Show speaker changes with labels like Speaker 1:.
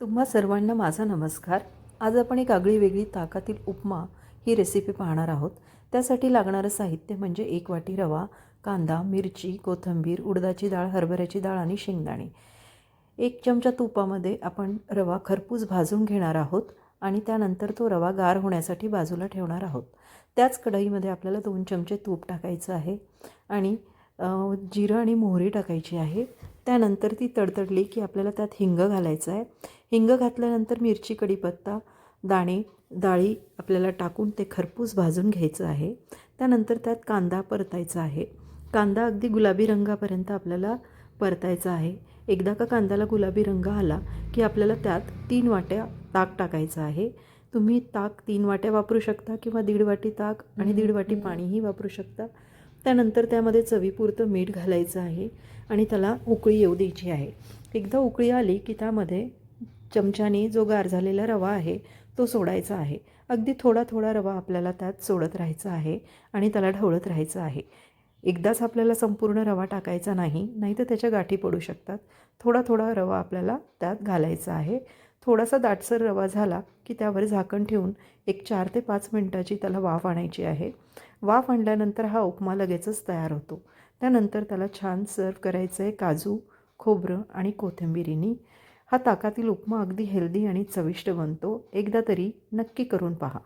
Speaker 1: तुम्हा सर्वांना माझा नमस्कार. आज आपण एक आगळी वेगळी ताकातील उपमा ही रेसिपी पाहणार आहोत. त्यासाठी लागणारं साहित्य म्हणजे एक वाटी रवा कांदा मिरची कोथिंबीर उडदाची डाळ हरभऱ्याची डाळ आणि शेंगदाणे. एक चमचा तुपामध्ये आपण रवा खरपूस भाजून घेणार आहोत आणि त्यानंतर तो रवा गार होण्यासाठी बाजूला ठेवणार आहोत. त्याच कढईमध्ये आपल्याला दोन चमचे तूप टाकायचं आहे आणि जिरं आणि मोहरी टाकायची आहे. त्यानंतर ती तडतडली की आपल्याला त्यात हिंग घालायचं आहे. हिंग घातल्यानंतर मिरची कढीपत्ता दाणे डाळी आपल्याला टाकून ते खरपूस भाजून घ्यायचं आहे. त्यानंतर त्यात कांदा परतायचा आहे. कांदा अगदी गुलाबी रंगापर्यंत आपल्याला परतायचा आहे. एकदा का कांद्याला गुलाबी रंग आला की आपल्याला त्यात तीन वाट्या ताक टाकायचं आहे. तुम्ही ताक तीन वाट्या वापरू शकता किंवा दीड वाटी ताक आणि दीड वाटी पाणीही वापरू शकता. त्यानंतर त्यामध्ये चवीपुरतं मीठ घालायचं आहे आणि त्याला उकळी येऊ द्यायची आहे. एकदा उकळी आली की त्यामध्ये चमच्याने जो गार झालेला रवा आहे तो सोडायचा आहे. अगदी थोडा थोडा रवा आपल्याला त्यात सोडत राहायचा आहे आणि त्याला ढवळत राहायचं आहे. एकदाच आपल्याला संपूर्ण रवा टाकायचा नाही नाहीतर त्याच्या गाठी पडू शकतात. थोडा थोडा रवा आपल्याला त्यात घालायचा आहे. थोडासा दाटसर रवा झाला की त्यावर झाकण ठेवून एक चार ते पाच मिनटाची त्याला वाफ आणायची आहे. वाफ आणल्यानंतर हा उपमा लगेचच तयार होतो. त्यानंतर त्याला छान सर्व करायचं आहे काजू खोबरं आणि कोथिंबिरीनी. हा ताकातील उपमा अगदी हेल्दी आणि चविष्ट बनतो. एकदा तरी नक्की करून पहा.